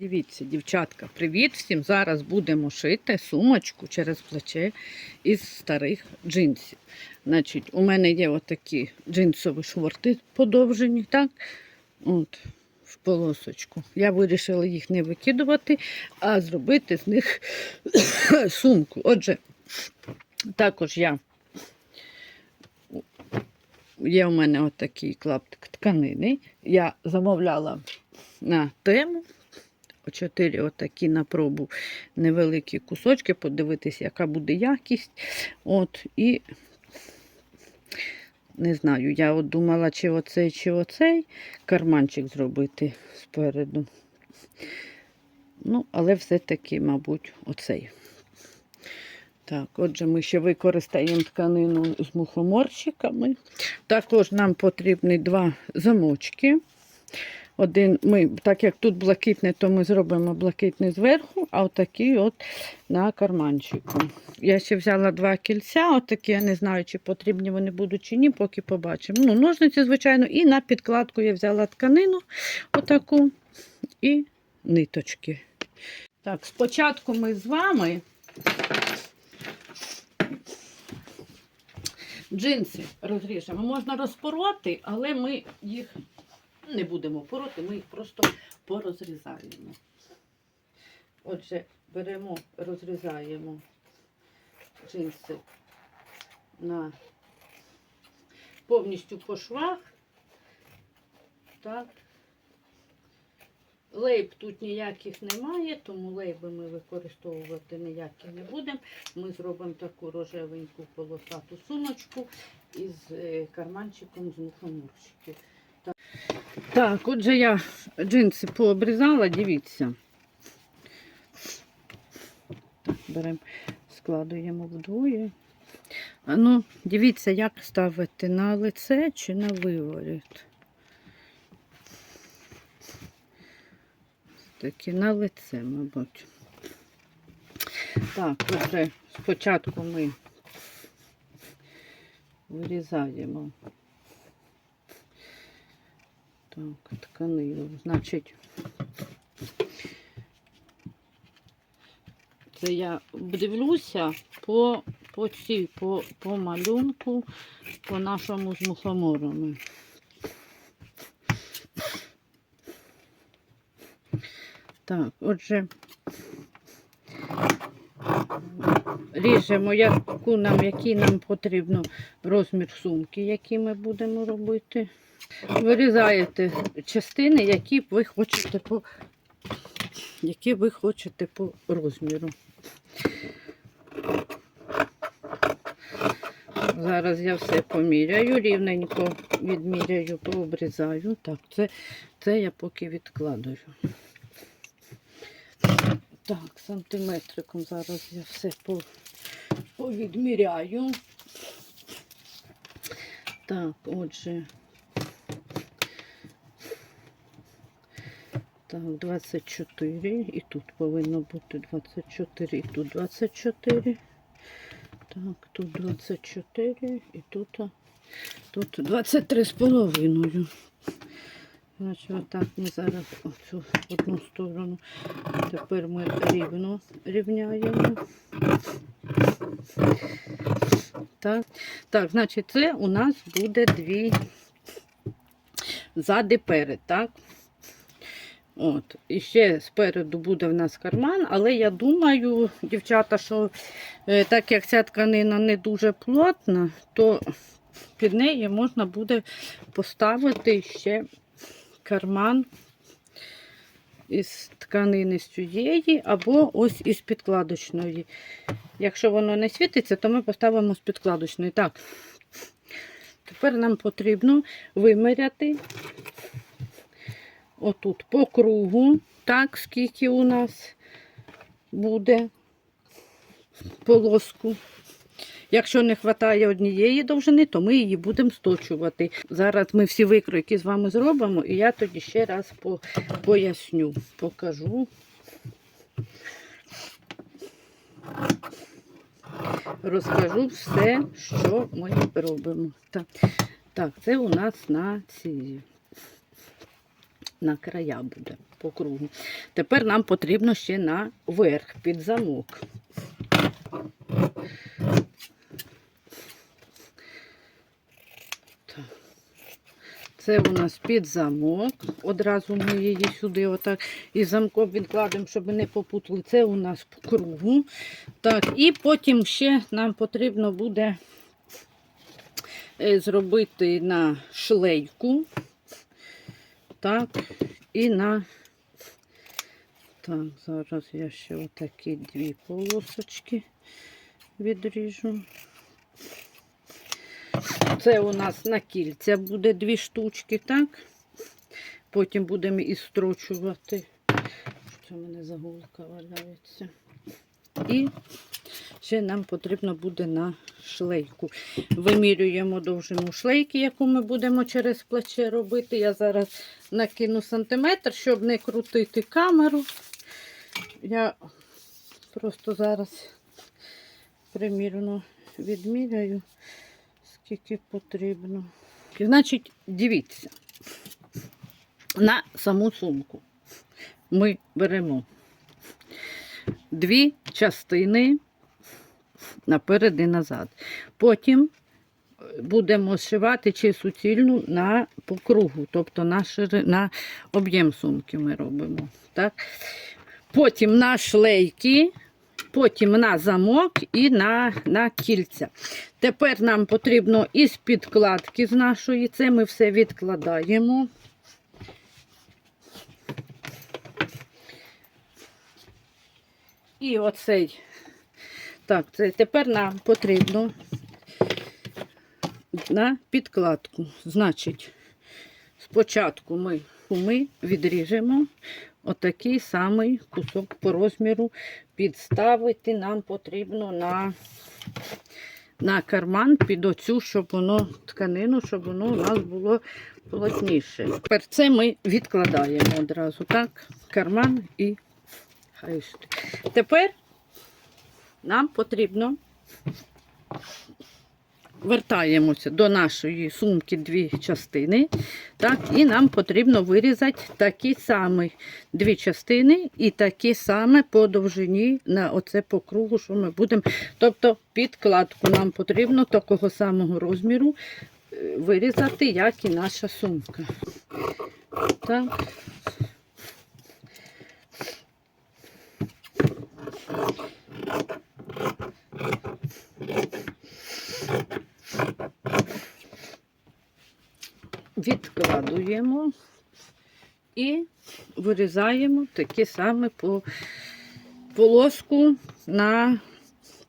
Дивіться, дівчатка, привіт всім! Зараз будемо шити сумочку через плече із старих джинсів. Значить, у мене є отакі джинсові шорти подовжені, так? От, в полосочку. Я вирішила їх не викидувати, а зробити з них сумку. Отже, також я є у мене отакий клаптик тканини. Я замовляла на тему. Чотири отакі на пробу невеликі кусочки, подивитись, яка буде якість. От, і не знаю, я от думала, чи оцей, чи оцей карманчик зробити спереду. Ну, але все-таки, мабуть, оцей. Так, отже, ми ще використаємо тканину з мухоморчиками. Також нам потрібні два замочки. Один ми, так як тут блакитне, то ми зробимо блакитний зверху, а отакий от на карманчику. Я ще взяла два кільця, отакі, я не знаю, чи потрібні вони будуть чи ні, поки побачимо. Ну, ножниці, звичайно, і на підкладку я взяла тканину отаку і ниточки. Так, спочатку ми з вами джинси розріжемо. Можна розпороти, але ми їх не будемо пороти, ми їх просто порозрізаємо. Отже, беремо, розрізаємо джинси на повністю по швах. Так. Лейб тут ніяких немає, тому лейби ми використовувати ніякі не будемо. Ми зробимо таку рожевеньку полосату сумочку із е, карманчиком з мухоморчиків. Так. отже я джинси пообрізала, дивіться. Так, беремо, складуємо вдвоє. А ну, дивіться, як ставити на лице чи на виворіт. Таки на лице, мабуть. Так, отже, спочатку ми вирізаємо так, тканину. Значить, це я дивлюся по, по цій, по, по малюнку, по нашому з мухоморами. Так, отже, ріжемо, яку нам, який нам потрібно розмір сумки, який ми будемо робити. Вирізаєте частини, які ви хочете по, які ви хочете по розміру. Зараз я все поміряю, рівненько відміряю, пообрізаю. Так, це, це я поки відкладаю. Так, сантиметриком зараз я все по, повідміряю. Так, отже. Так, 24. І тут повинно бути 24, і тут 24. Так, тут 24 і тут, тут 23 з половиною. Значить, отак ми зараз оцю одну сторону. Тепер ми рівно рівняємо. Так, так, значить, це у нас буде дві зади перед, так? От, і ще спереду буде в нас карман, але я думаю, дівчата, що е, так як ця тканина не дуже плотна, то під неї можна буде поставити ще карман із тканини з цієї, або ось із підкладочної. Якщо воно не світиться, то ми поставимо з підкладочної. Так, тепер нам потрібно виміряти отут по кругу, так, скільки у нас буде полоску. Якщо не вистачає однієї довжини, то ми її будемо сточувати. Зараз ми всі викройки з вами зробимо, і я тоді ще раз по, поясню, покажу. Розкажу все, що ми робимо. Так, так це у нас на ці на края буде. по кругу. Тепер нам потрібно ще на верх під замок. Це у нас під замок. Одразу ми її сюди отак і замком відкладемо, щоб не попутали. Це у нас по кругу. Так, і потім ще нам потрібно буде е, зробити на шлейку. Так, і на. Так, зараз я ще отакі дві полосочки відріжу. Це у нас на кільця буде дві штучки, так? Потім будемо і строчувати. Це в мене загулка валяється. І ще нам потрібно буде на шлейку. Вимірюємо довжину шлейки, яку ми будемо через плече робити. Я зараз накину сантиметр, щоб не крутити камеру. Я просто зараз примірно відміряю, скільки потрібно. Значить, дивіться, на саму сумку ми беремо дві частини наперед і назад. Потім е, будемо зшивати чи суцільну на по кругу, тобто на, шири, на об'єм сумки ми робимо. Так? Потім на шлейки, потім на замок і на, на кільця. Тепер нам потрібно із підкладки з нашої, це ми все відкладаємо. І оцей. Так, це тепер нам потрібно на підкладку. Значить, спочатку ми, ми відріжемо отакий самий кусок по розміру. Підставити нам потрібно на, на карман під оцю, щоб воно тканину, щоб воно у нас було плотніше. Тепер це ми відкладаємо одразу. Так, карман і хай. Тепер нам потрібно вертаємося до нашої сумки дві частини. Так, і нам потрібно вирізати такі самі дві частини і такі саме по довжині на оце по кругу, що ми будемо. Тобто підкладку нам потрібно такого самого розміру е, вирізати, як і наша сумка. Так. Відкладуємо і вирізаємо таке саме по полоску на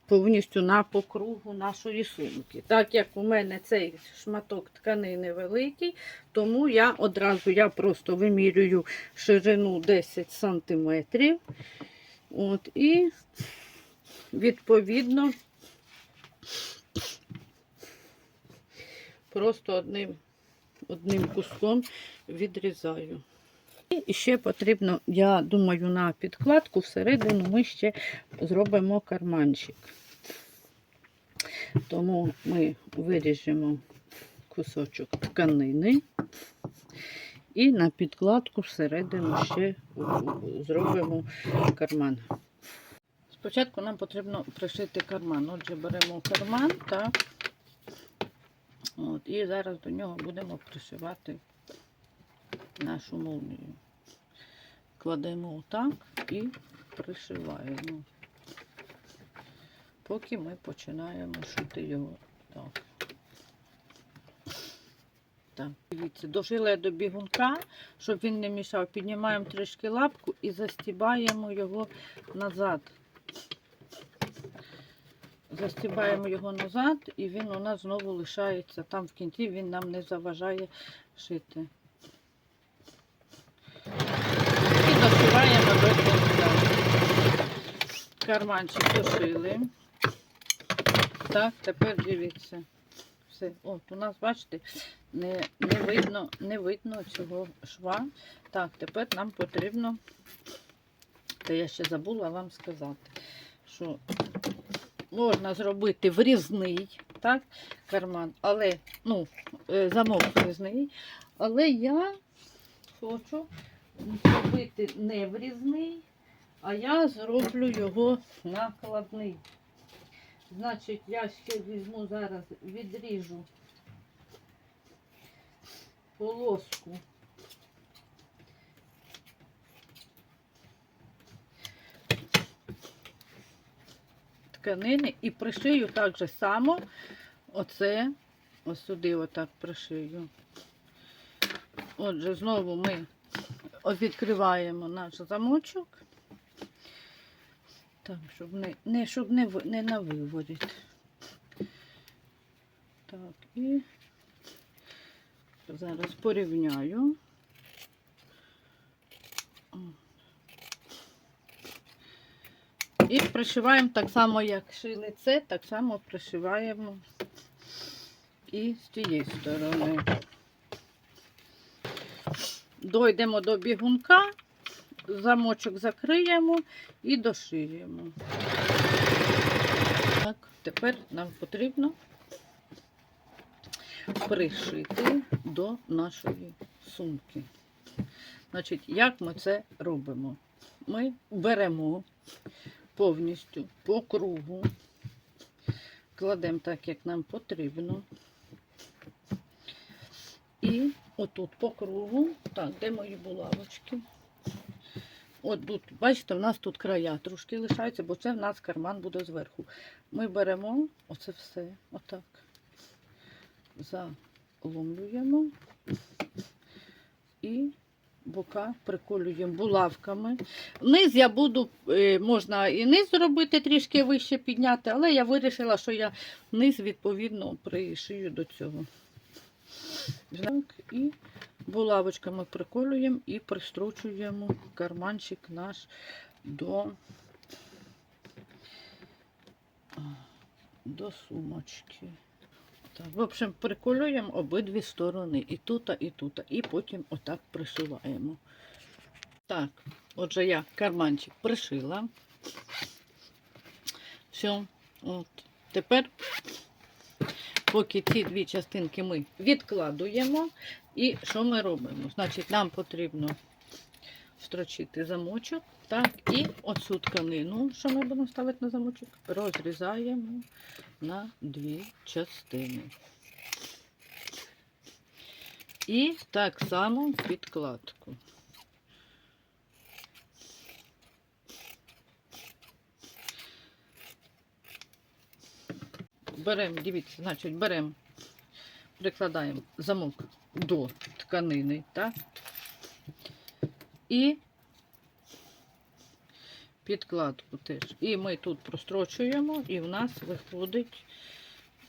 повністю на покругу нашої сумки. Так як у мене цей шматок тканини великий, тому я одразу я просто вимірюю ширину 10 см. От, і відповідно просто одним одним куском відрізаю. І ще потрібно, я думаю, на підкладку всередину ми ще зробимо карманчик. Тому ми виріжемо кусочок тканини і на підкладку всередину ще зробимо карман. Спочатку нам потрібно пришити карман. Отже, беремо карман так. От, і зараз до нього будемо пришивати нашу молнію. Кладемо отак і пришиваємо, поки ми починаємо шити його так. Так, дивіться, дошила я до бігунка, щоб він не мішав. Піднімаємо трішки лапку і застібаємо його назад. Застібаємо його назад, і він у нас знову лишається. Там в кінці він нам не заважає шити. І дошиваємо до кінця. Карманчик дошили. Так, тепер дивіться. Все. От, у нас, бачите, не, не, видно, не видно цього шва. Так, тепер нам потрібно, це я ще забула вам сказати, що можна зробити врізний так, карман, але, ну, е, замок врізний, але я хочу зробити не врізний, а я зроблю його накладний. Значить, я ще візьму зараз, відріжу полоску. Тканини і пришию так же само оце, ось сюди отак пришию. Отже, знову ми відкриваємо наш замочок. Так, щоб не, не, щоб не, не на виворіт. Так, і зараз порівняю. І пришиваємо так само, як шили це, так само пришиваємо і з тієї сторони. Дойдемо до бігунка, замочок закриємо і дошиємо. Так, тепер нам потрібно пришити до нашої сумки. Значить, як ми це робимо? Ми беремо повністю по кругу, кладемо так, як нам потрібно. І отут по кругу, так, де мої булавочки? От тут, бачите, в нас тут края трошки лишаються, бо це в нас карман буде зверху. Ми беремо оце все, отак. Заломлюємо і бока приколюємо булавками. Низ я буду, е, можна і низ зробити, трішки вище підняти, але я вирішила, що я низ відповідно пришию до цього. І булавочками приколюємо і пристрочуємо карманчик наш до, до сумочки. В общем, приколюємо обидві сторони, і тут, і тут, і потім отак пришиваємо. Так, отже, я карманчик пришила. Все, от. Тепер, поки ці дві частинки ми відкладуємо, і що ми робимо? Значить, нам потрібно строчити замочок, так, і оцю тканину, що ми будемо ставити на замочок, розрізаємо на дві частини. І так само підкладку. Беремо, дивіться, значить, беремо, прикладаємо замок до тканини, так? І підкладку теж. І ми тут прострочуємо, і в нас виходить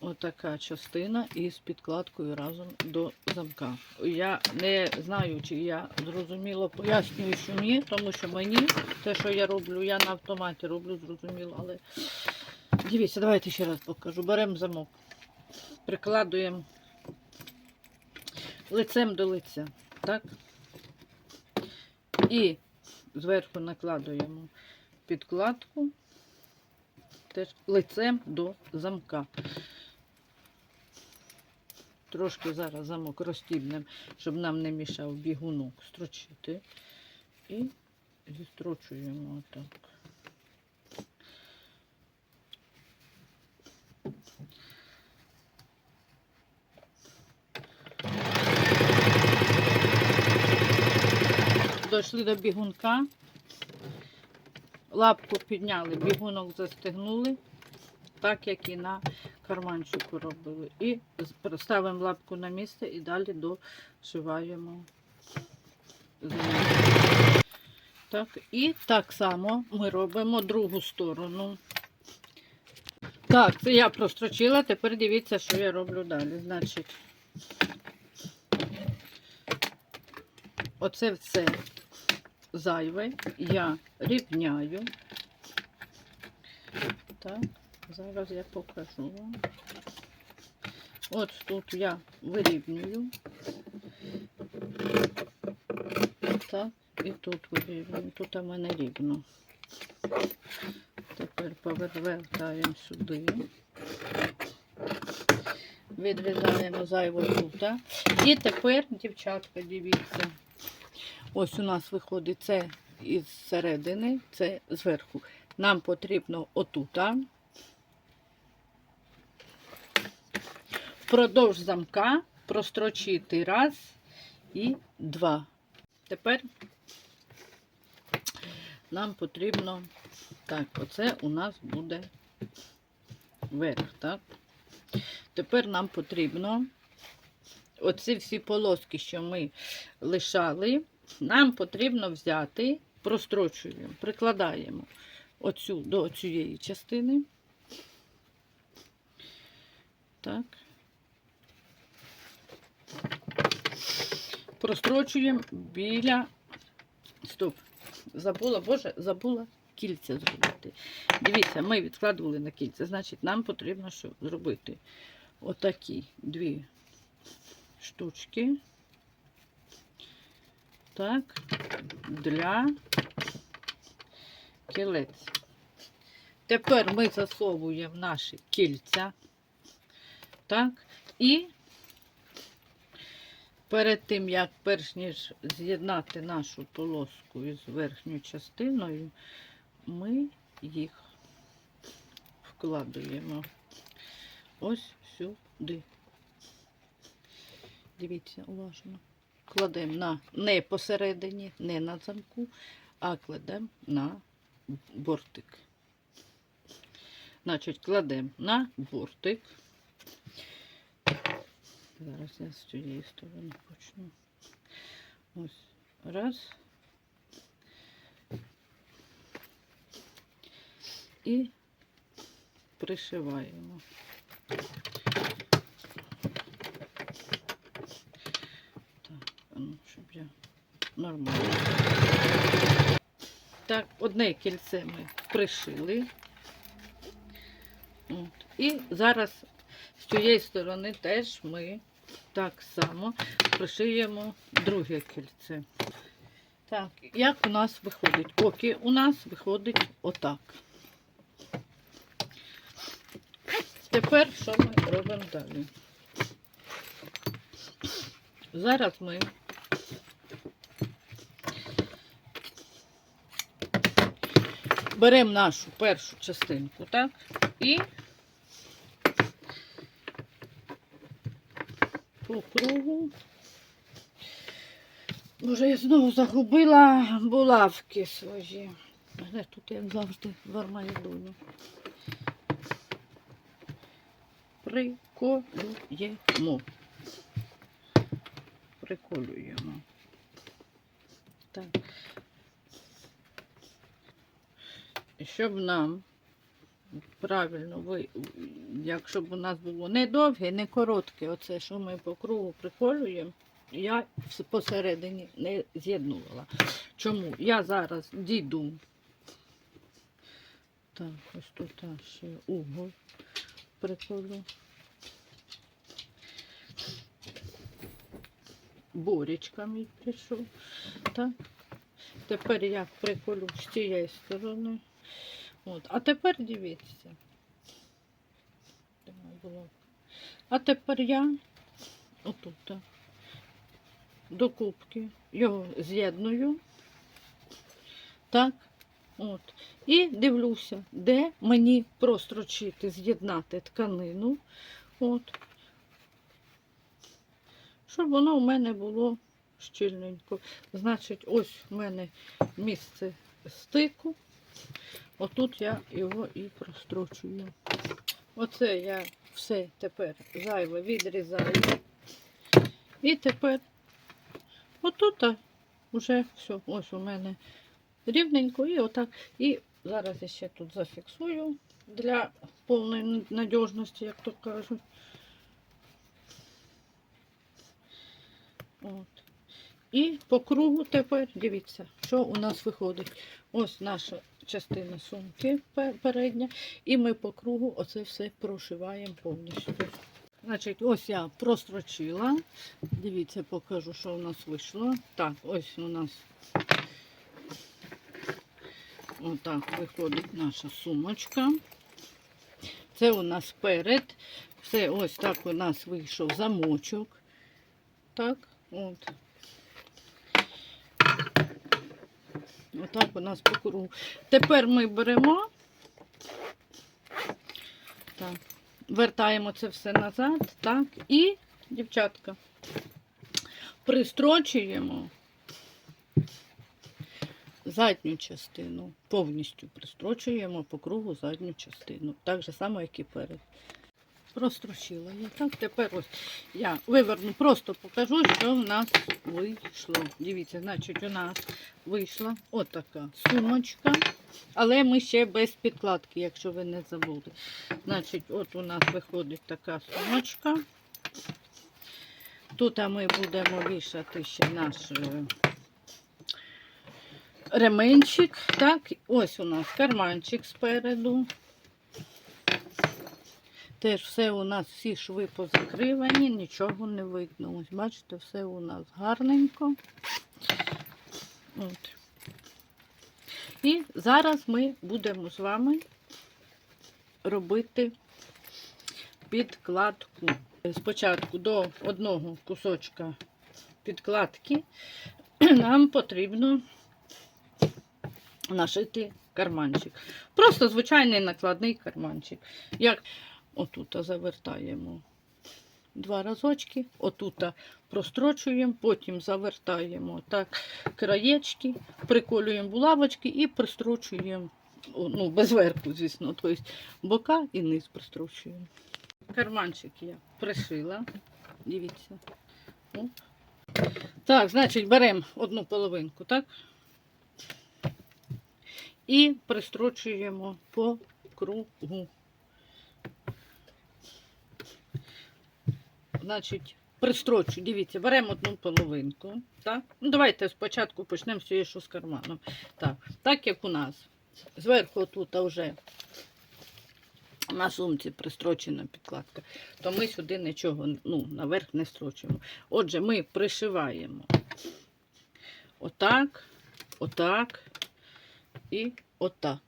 отака частина із підкладкою разом до замка. Я не знаю, чи я зрозуміло пояснюю, що ні, тому що мені те, що я роблю, я на автоматі роблю зрозуміло, але дивіться, давайте ще раз покажу. Беремо замок, прикладуємо лицем до лиця, так? І зверху накладуємо підкладку теж лицем до замка. Трошки зараз замок розтібнемо, щоб нам не мішав бігунок строчити. І зістрочуємо отак. Дійшли до бігунка. Лапку підняли, бігунок застегнули, так як і на карманчику робили. І ставимо лапку на місце і далі дошиваємо. Так, і так само ми робимо другу сторону. Так, це я прострочила, тепер дивіться, що я роблю далі. Значить, оце все зайве я рівняю. Так, зараз я покажу вам. От тут я вирівнюю. Так, і тут вирівнюю. Тут у мене рівно. Тепер повертаємо сюди. Відрізаємо зайву тут. І тепер, дівчатка, дивіться. Ось у нас виходить це із середини, це зверху. Нам потрібно отута. Впродовж замка прострочити раз і два. Тепер нам потрібно, так, оце у нас буде верх, так? Тепер нам потрібно оці всі полоски, що ми лишали, нам потрібно взяти, прострочуємо, прикладаємо оцю до цієї частини. Так. Прострочуємо біля. Стоп. Забула, Боже, забула кільця зробити. Дивіться, ми відкладували на кільця. Значить, нам потрібно що зробити отакі дві штучки. Так, для кілець. Тепер ми засовуємо наші кільця. Так, і перед тим, як перш ніж з'єднати нашу полоску із верхньою частиною, ми їх вкладуємо ось сюди. Дивіться, уважно. Кладемо на не посередині, не на замку, а кладемо на бортик. Значить, кладемо на бортик. Зараз я з цієї сторони почну. Ось раз. І пришиваємо. Так, а ну, щоб я нормально. Так, одне кільце ми пришили. От. І зараз з цієї сторони теж ми так само пришиємо друге кільце. Так, як у нас виходить? Поки у нас виходить отак. Тепер що ми робимо далі? Зараз ми беремо нашу першу частинку, так? І по кругу. Боже, я знову загубила булавки свої. Але тут, як завжди, в армагеддоні. Приколюємо. Приколюємо. Так. Щоб нам правильно ви, якщо б у нас було не довге, не коротке, оце, що ми по кругу приколюємо, я посередині не з'єднувала. Чому? Я зараз дійду. Так, ось тут ще угол приколю. Боречка мій прийшов. Так. Тепер я приколю з цієї сторони. От. А тепер дивіться. А тепер я отут до кубки його з'єдную. Так. От. І дивлюся, де мені прострочити, з'єднати тканину. От. Щоб воно у мене було щільненько. Значить, ось у мене місце стику. Отут я його і прострочую. Оце я все тепер зайве відрізаю. І тепер отут вже все, ось у мене рівненько і отак. І зараз я ще тут зафіксую для повної надіжності, як то кажуть. От. І по кругу тепер дивіться, що у нас виходить. Ось наша частина сумки передня, і ми по кругу оце все прошиваємо повністю. Значить, ось я прострочила. Дивіться, покажу, що у нас вийшло. Так, ось у нас отак виходить наша сумочка. Це у нас перед. Все, ось так у нас вийшов замочок. Так, от. Отак у нас по кругу. Тепер ми беремо, так, вертаємо це все назад, так, і, дівчатка, пристрочуємо задню частину, повністю пристрочуємо по кругу задню частину. Так же само, як і перед. Прострочила я. Так, тепер ось я виверну, просто покажу, що в нас вийшло. Дивіться, значить, у нас вийшла отака сумочка, але ми ще без підкладки, якщо ви не забули. Значить, от у нас виходить така сумочка. Тут ми будемо вішати ще наш е, ременчик. Так, ось у нас карманчик спереду. Теж все у нас всі шви позакривані, нічого не видно. Ось бачите, все у нас гарненько. От. І зараз ми будемо з вами робити підкладку. Спочатку до одного кусочка підкладки нам потрібно нашити карманчик. Просто звичайний накладний карманчик. Як отут завертаємо два разочки, отут прострочуємо, потім завертаємо так краєчки, приколюємо булавочки і пристрочуємо, ну, без верху, звісно, тобто бока і низ пристрочуємо. Карманчик я пришила. Дивіться. Так, значить, беремо одну половинку, так? І пристрочуємо по кругу. Значить, пристрочу, дивіться, беремо одну половинку. Так? Ну, давайте спочатку почнемо з цієї, що з карманом. Так, так як у нас зверху тут вже на сумці пристрочена підкладка, то ми сюди нічого ну, наверх не строчимо. Отже, ми пришиваємо отак, отак і отак.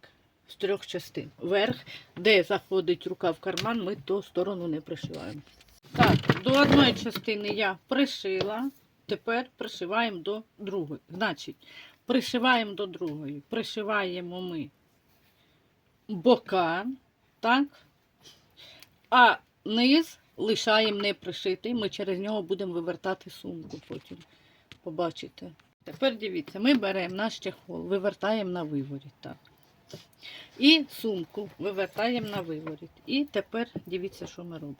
З трьох частин. Верх, де заходить рука в карман, ми ту сторону не пришиваємо. Так, до одної частини я пришила, тепер пришиваємо до другої. Значить, пришиваємо до другої. Пришиваємо ми бока, так? А низ лишаємо не пришитий. Ми через нього будемо вивертати сумку потім. Побачите. Тепер дивіться, ми беремо наш чехол, вивертаємо на виворіт. Так. І сумку вивертаємо на виворіт. І тепер дивіться, що ми робимо.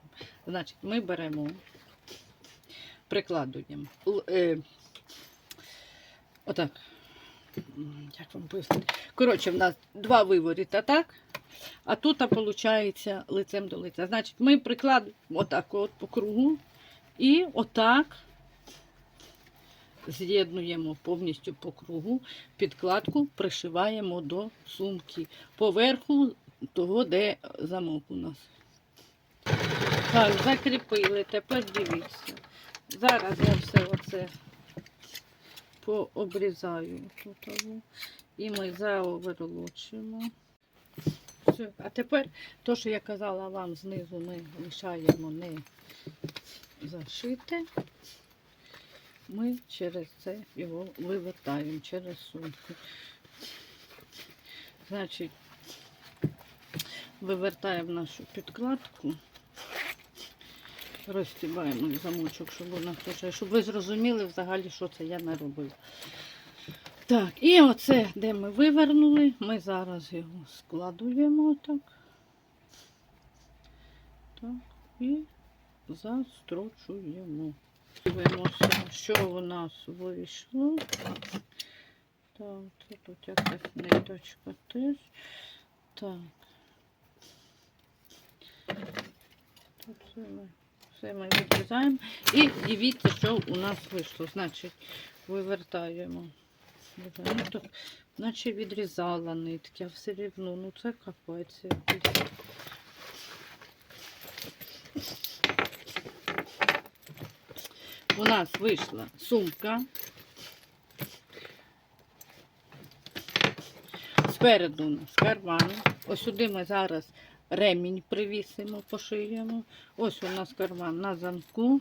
Значить, ми беремо, прикладуємо. Е, отак. Як вам пояснити? Коротше, в нас два виворіта, так? А тут, виходить, лицем до лиця. Значить, ми прикладуємо отак от по кругу. І отак з'єднуємо повністю по кругу, підкладку пришиваємо до сумки поверху того, де замок у нас. Так, закріпили. Тепер дивіться. Зараз я все оце пообрізаю тут. І ми заоверлочимо. Все. А тепер то, що я казала вам знизу, ми лишаємо не зашите. Ми через це його вивертаємо через сумку. Значить, вивертаємо нашу підкладку, розстібаємо замочок, щоб вона теж, щоб ви зрозуміли взагалі, що це я наробила. Так, і оце, де ми вивернули, ми зараз його складуємо так. Так, і застрочуємо. Дивимося, що у нас вийшло. Так, тут якась ниточка теж. Так. Тут все ми, все ми відрізаємо. І дивіться, що у нас вийшло. Значить, вивертаємо. Так, наче відрізала нитки, а все рівно, ну це капець У нас вийшла сумка. Спереду у нас карман. Ось сюди ми зараз ремінь привісимо, пошиємо. Ось у нас карман на замку.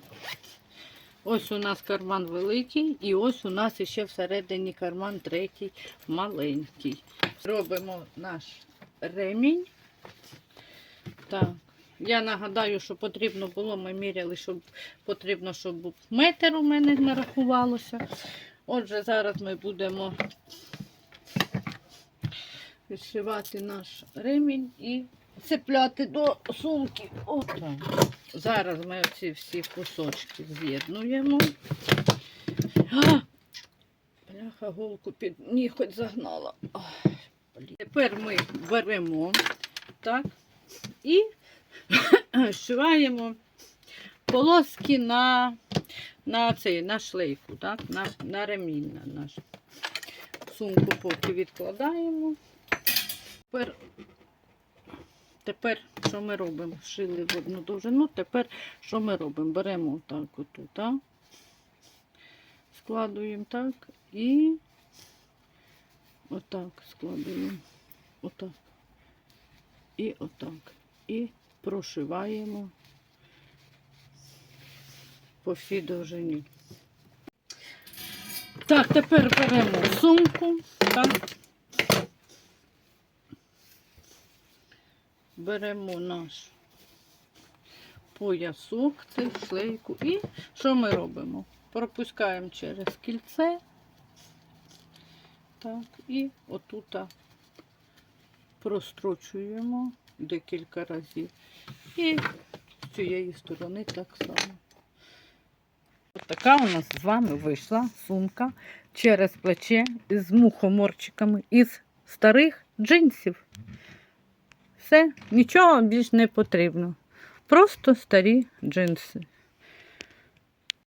Ось у нас карман великий, і ось у нас ще всередині карман третій маленький. Робимо наш ремінь. Так. Я нагадаю, що потрібно було, ми міряли, щоб потрібно, щоб метр у мене нарахувалося. Отже, зараз ми будемо відшивати наш ремінь і цепляти до сумки. Отак. Зараз ми оці всі кусочки з'єднуємо. Бляха, голку під ніготь загнала. Ой. Тепер ми беремо так і зшиваємо полоски на, на, цей, на шлейфу, так? на, на ремінь на наш. Сумку поки відкладаємо. Тепер, тепер що ми робимо? Шили в одну довжину. Тепер що ми робимо? Беремо так отут, так? складуємо так і отак складуємо. Отак. І отак. І прошиваємо по всій довжині. Так, тепер беремо сумку. Так. Беремо наш поясок, шлейку. І що ми робимо? Пропускаємо через кільце. Так, і отут прострочуємо декілька разів. І з цієї сторони так само. Ось така у нас з вами вийшла сумка через плече з мухоморчиками із старих джинсів. Все, нічого більш не потрібно. Просто старі джинси.